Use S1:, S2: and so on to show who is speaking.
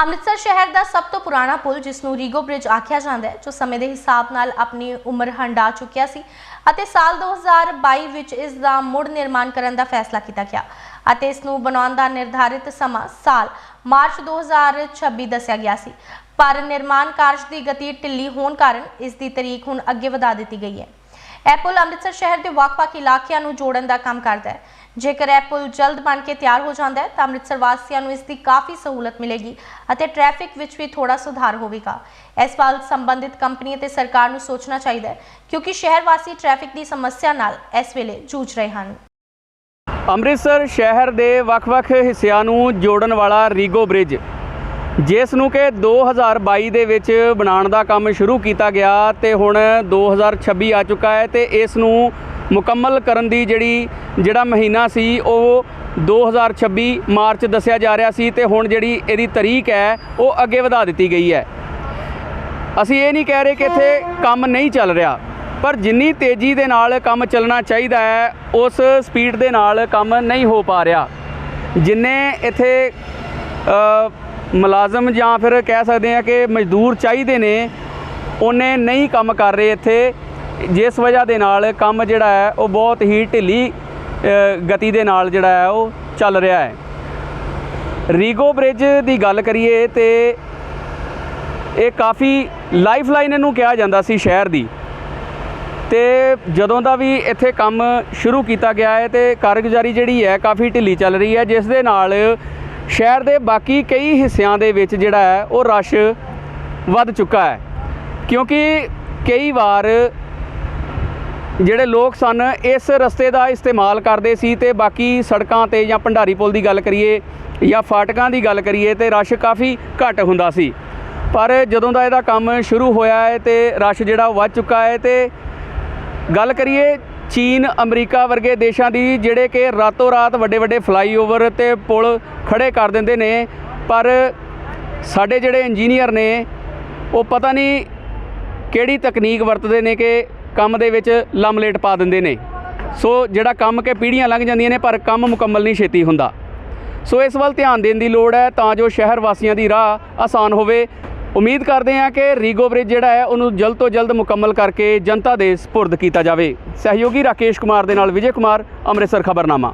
S1: ਅੰਮ੍ਰਿਤਸਰ ਸ਼ਹਿਰ ਦਾ ਸਭ ਤੋਂ ਪੁਰਾਣਾ ਪੁਲ, ਜਿਸ ਨੂੰ ਰੀਗੋ ਬ੍ਰਿਜ ਆਖਿਆ ਜਾਂਦਾ ਹੈ, ਜੋ ਸਮੇਂ ਦੇ ਹਿਸਾਬ ਨਾਲ ਆਪਣੀ ਉਮਰ ਹੰਡਾ ਚੁੱਕਿਆ ਸੀ ਅਤੇ ਸਾਲ 2022 ਵਿੱਚ ਇਸ ਦਾ ਮੁੜ ਨਿਰਮਾਣ ਕਰਨ ਦਾ ਫੈਸਲਾ ਕੀਤਾ ਗਿਆ ਅਤੇ ਇਸ ਨੂੰ ਬਣਾਉਣ ਦਾ ਨਿਰਧਾਰਿਤ ਸਮਾਂ ਸਾਲ ਮਾਰਚ 2026 ਦੱਸਿਆ ਗਿਆ ਸੀ। ਪਰ ਨਿਰਮਾਣ ਕਾਰਜ ਦੀ ਗਤੀ ਢਿੱਲੀ ਹੋਣ ਕਾਰਨ ਇਸ ਦੀ ਤਾਰੀਖ ਹੁਣ ਅੱਗੇ ਵਧਾ ਦਿੱਤੀ ਗਈ ਹੈ। ਇਹ ਪੁਲ ਅੰਮ੍ਰਿਤਸਰ ਸ਼ਹਿਰ ਦੇ ਵੱਖ-ਵੱਖ ਇਲਾਕਿਆਂ ਨੂੰ ਜੋੜਨ ਦਾ ਕੰਮ ਕਰਦਾ ਹੈ। ਜੇਕਰ ਇਹ ਪੁਲ ਜਲਦ ਬਣ ਕੇ ਤਿਆਰ ਹੋ ਜਾਂਦਾ ਹੈ, ਤਾਂ ਅੰਮ੍ਰਿਤਸਰ ਵਾਸੀਆਂ ਨੂੰ ਇਸ ਦੀ ਕਾਫੀ ਸਹੂਲਤ ਮਿਲੇਗੀ ਅਤੇ ਟ੍ਰੈਫਿਕ ਵਿੱਚ ਵੀ ਥੋੜਾ ਸੁਧਾਰ ਹੋਵੇਗਾ। ਇਸ ਵੱਲ ਸੰਬੰਧਿਤ ਕੰਪਨੀ ਅਤੇ ਸਰਕਾਰ ਨੂੰ ਸੋਚਣਾ ਚਾਹੀਦਾ ਹੈ, ਕਿਉਂਕਿ ਸ਼ਹਿਰ ਵਾਸੀ ਟ੍ਰੈਫਿਕ ਦੀ ਸਮੱਸਿਆ ਨਾਲ ਇਸ ਵੇਲੇ ਜੂਝ ਰਹੇ ਹਨ।
S2: ਅੰਮ੍ਰਿਤਸਰ ਸ਼ਹਿਰ ਦੇ ਵੱਖ-ਵੱਖ ਹਿੱਸਿਆਂ ਨੂੰ ਜੋੜਨ ਵਾਲਾ ਰੀਗੋ ਬ੍ਰਿਜ ਜਿਸ ਨੂੰ ਕਿ 2022 ਦੇ ਵਿੱਚ ਬਣਾਉਣ ਦਾ ਕੰਮ ਸ਼ੁਰੂ ਕੀਤਾ ਗਿਆ ਤੇ ਹੁਣ 2026 ਆ ਚੁੱਕਾ ਹੈ ਤੇ ਇਸ ਨੂੰ ਮੁਕੰਮਲ ਕਰਨ ਦੀ ਜਿਹੜੀ, ਜਿਹੜਾ ਮਹੀਨਾ ਸੀ, ਉਹ 2026 ਮਾਰਚ ਦੱਸਿਆ ਜਾ ਰਿਹਾ ਸੀ ਤੇ ਹੁਣ ਜਿਹੜੀ ਇਹਦੀ ਤਰੀਕ ਹੈ, ਉਹ ਅੱਗੇ ਵਧਾ ਦਿੱਤੀ ਗਈ ਹੈ। ਅਸੀਂ ਇਹ ਨਹੀਂ ਕਹਿ ਰਹੇ ਕਿ ਇੱਥੇ ਕੰਮ ਨਹੀਂ ਚੱਲ ਰਿਹਾ, ਪਰ ਜਿੰਨੀ ਤੇਜ਼ੀ ਦੇ ਨਾਲ ਕੰਮ ਚੱਲਣਾ ਚਾਹੀਦਾ ਹੈ, ਉਸ ਸਪੀਡ ਦੇ ਨਾਲ ਕੰਮ ਨਹੀਂ ਹੋ ਪਾ ਰਿਹਾ। ਜਿੰਨੇ ਇੱਥੇ ਮੁਲਾਜ਼ਮ ਜਾਂ ਫਿਰ ਕਹਿ ਸਕਦੇ ਆ ਕਿ ਮਜ਼ਦੂਰ ਚਾਹੀਦੇ ਨੇ, ਉਹਨੇ ਨਹੀਂ ਕੰਮ ਕਰ ਰਹੇ ਇੱਥੇ। ਜਿਸ ਵਜ੍ਹਾ ਦੇ ਨਾਲ ਕੰਮ ਜਿਹੜਾ ਹੈ, ਉਹ ਬਹੁਤ ਹੀ ਢਿੱਲੀ ਗਤੀ ਦੇ ਨਾਲ ਜਿਹੜਾ ਹੈ, ਉਹ ਚੱਲ ਰਿਹਾ ਹੈ। ਰੀਗੋ ਬ੍ਰਿਜ ਦੀ ਗੱਲ ਕਰੀਏ ਤੇ ਇਹ ਕਾਫੀ ਲਾਈਫਲਾਈਨ ਇਹਨੂੰ ਕਿਹਾ ਜਾਂਦਾ ਸੀ ਸ਼ਹਿਰ ਦੀ। ਤੇ ਜਦੋਂ ਦਾ ਵੀ ਇੱਥੇ ਕੰਮ ਸ਼ੁਰੂ ਕੀਤਾ ਗਿਆ ਹੈ ਤੇ ਕਾਰਗੁਜ਼ਾਰੀ ਜਿਹੜੀ ਹੈ, ਕਾਫੀ ਢਿੱਲੀ ਚੱਲ ਰਹੀ ਹੈ, ਜਿਸ ਦੇ ਨਾਲ ਸ਼ਹਿਰ ਦੇ ਬਾਕੀ ਕਈ ਹਿੱਸਿਆਂ ਦੇ ਵਿੱਚ ਜਿਹੜਾ ਹੈ, ਉਹ ਰਸ਼ ਵੱਧ ਚੁੱਕਾ ਹੈ। ਕਿਉਂਕਿ ਕਈ ਵਾਰ ਜਿਹੜੇ ਲੋਕ ਸਨ, ਇਸ ਰਸਤੇ ਦਾ ਇਸਤੇਮਾਲ ਕਰਦੇ ਸੀ ਤੇ ਬਾਕੀ ਸੜਕਾਂ ਤੇ ਜਾਂ ਭੰਡਾਰੀ ਪੁਲ ਦੀ ਗੱਲ ਕਰੀਏ ਜਾਂ ਫਾਟਕਾਂ ਦੀ ਗੱਲ ਕਰੀਏ ਤੇ ਰਸ਼ ਕਾਫੀ ਘੱਟ ਹੁੰਦਾ ਸੀ। ਪਰ ਜਦੋਂ ਦਾ ਇਹਦਾ ਕੰਮ ਸ਼ੁਰੂ ਹੋਇਆ ਹੈ ਤੇ ਰਸ਼ ਜਿਹੜਾ ਉਹ ਵੱਧ ਚੁੱਕਾ ਹੈ ਤੇ ਗੱਲ ਕਰੀਏ ਚੀਨ, ਅਮਰੀਕਾ ਵਰਗੇ ਦੇਸ਼ਾਂ ਦੀ ਜਿਹੜੇ ਕਿ ਰਾਤੋਂ ਰਾਤ ਵੱਡੇ ਵੱਡੇ ਫਲਾਈਓਵਰ ਤੇ ਪੁਲ ਖੜੇ ਕਰ ਦਿੰਦੇ ਨੇ, ਪਰ ਸਾਡੇ ਜਿਹੜੇ ਇੰਜੀਨੀਅਰ ਨੇ, ਉਹ ਪਤਾ ਨਹੀਂ ਕਿਹੜੀ ਤਕਨੀਕ ਵਰਤਦੇ ਨੇ ਕਿ ਕੰਮ ਦੇ ਵਿੱਚ ਲੰਮਲੇਟ ਪਾ ਦਿੰਦੇ ਨੇ। ਸੋ ਜਿਹੜਾ ਕੰਮ ਕੇ ਪੀੜ੍ਹੀਆਂ ਲੰਘ ਜਾਂਦੀਆਂ ਨੇ, ਪਰ ਕੰਮ ਮੁਕੰਮਲ ਨਹੀਂ ਛੇਤੀ ਹੁੰਦਾ। ਸੋ ਇਸ ਵੱਲ ਧਿਆਨ ਦੇਣ ਦੀ ਲੋੜ ਹੈ ਤਾਂ ਜੋ ਸ਼ਹਿਰ ਵਾਸੀਆਂ ਦੀ ਰਾਹ ਆਸਾਨ ਹੋਵੇ। ਉਮੀਦ ਕਰਦੇ ਹਾਂ ਕਿ ਰੀਗੋ ਬ੍ਰਿਜ ਜਿਹੜਾ ਹੈ, ਉਹਨੂੰ ਜਲਦ ਤੋਂ ਜਲਦ ਮੁਕੰਮਲ ਕਰਕੇ ਜਨਤਾ ਦੇ ਸਪੁਰਦ ਕੀਤਾ ਜਾਵੇ। ਸਹਿਯੋਗੀ ਰਾਕੇਸ਼ ਕੁਮਾਰ ਦੇ ਨਾਲ ਵਿਜੇ ਕੁਮਾਰ, ਅੰਮ੍ਰਿਤਸਰ ਖਬਰਨਾਮਾ।